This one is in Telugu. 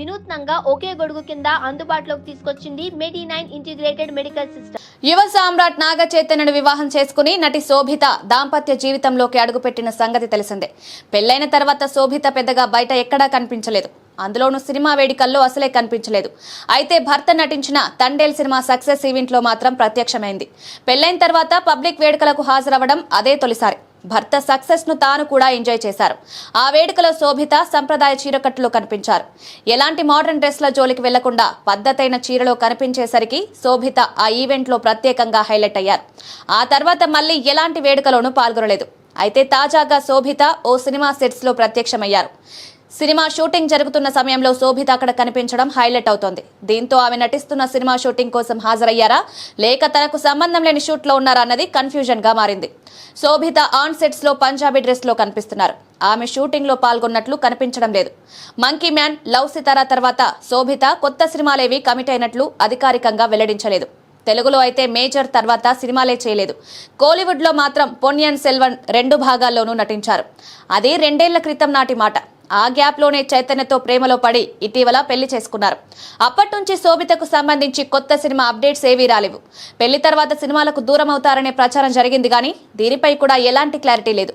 వినూత్నంగా ఒకే గొడుగు కింద అందుబాటులోకి తీసుకొచ్చింది medi nine integrated medical system Yuva Samrat Naga చైతన్యను వివాహం చేసుకుని నటి శోభిత దాంపత్య జీవితంలోకి అడుగుపెట్టిన సంగతి తెలిసిందే. పెళ్ళైన తర్వాత శోభిత పెద్దగా బయట ఎక్కడా కనిపించలేదు. అందులోనూ సినిమా వేడుకల్లో అసలే కనిపించలేదు. అయితే భర్త నటించిన తండేల్ సినిమా సక్సెస్ ఈవెంట్లో మాత్రం ప్రత్యక్షమైంది. పెళ్ళైన తర్వాత పబ్లిక్ వేడుకలకు హాజరవ్వడం అదే తొలిసారి. భర్త సక్సెస్ను తాను కూడా ఎంజాయ్ చేశారు. ఆ వేడుకలో శోభిత సంప్రదాయ చీరకట్టులో కనిపించారు. ఎలాంటి మోడర్న్ డ్రెస్ల జోలికి వెళ్ళకుండా పద్ధతైన చీరలో కనిపించేసరికి శోభిత ఆ ఈవెంట్లో ప్రత్యేకంగా హైలైట్ అయ్యారు. ఆ తర్వాత మళ్ళీ ఎలాంటి వేడుకలోనూ పాల్గొనలేదు. అయితే తాజాగా శోభిత ఓ సినిమా సెట్స్లో ప్రత్యక్షమయ్యారు. సినిమా షూటింగ్ జరుగుతున్న సమయంలో శోభిత అక్కడ కనిపించడం హైలైట్ అవుతోంది. దీంతో ఆమె నటిస్తున్న సినిమా షూటింగ్ కోసం హాజరయ్యారా? లేక తనకు సంబంధం లేని షూట్లో ఉన్నారా అన్నది కన్ఫ్యూజన్గా మారింది. శోభిత ఆన్ సెట్స్లో పంజాబీ డ్రెస్లో కనిపిస్తున్నారు. ఆమె షూటింగ్లో పాల్గొన్నట్లు కనిపించడం లేదు. మంకీ మ్యాన్ లవ్ సితారా తర్వాత శోభిత కొత్త సినిమాలేవి కమిట్ అయినట్లు అధికారికంగా వెల్లడించలేదు. తెలుగులో అయితే మేజర్ తర్వాత సినిమాలే చేయలేదు. కోలీవుడ్లో మాత్రం పొన్యన్ సెల్వన్ రెండు భాగాల్లోనూ నటించారు. అది రెండేళ్ళ క్రితం నాటి మాట. ఆ గ్యాప్లోనే చైతన్యతో ప్రేమలో పడి ఇటీవల పెళ్ళి చేసుకున్నారు. అప్పటి నుంచి శోభితకు సంబంధించి కొత్త సినిమా అప్డేట్స్ ఏవీ రాలేవు. పెళ్ళి తర్వాత సినిమాలకు దూరం అవుతారనే ప్రచారం జరిగింది కానీ దీనిపై కూడా ఎలాంటి క్లారిటీ లేదు.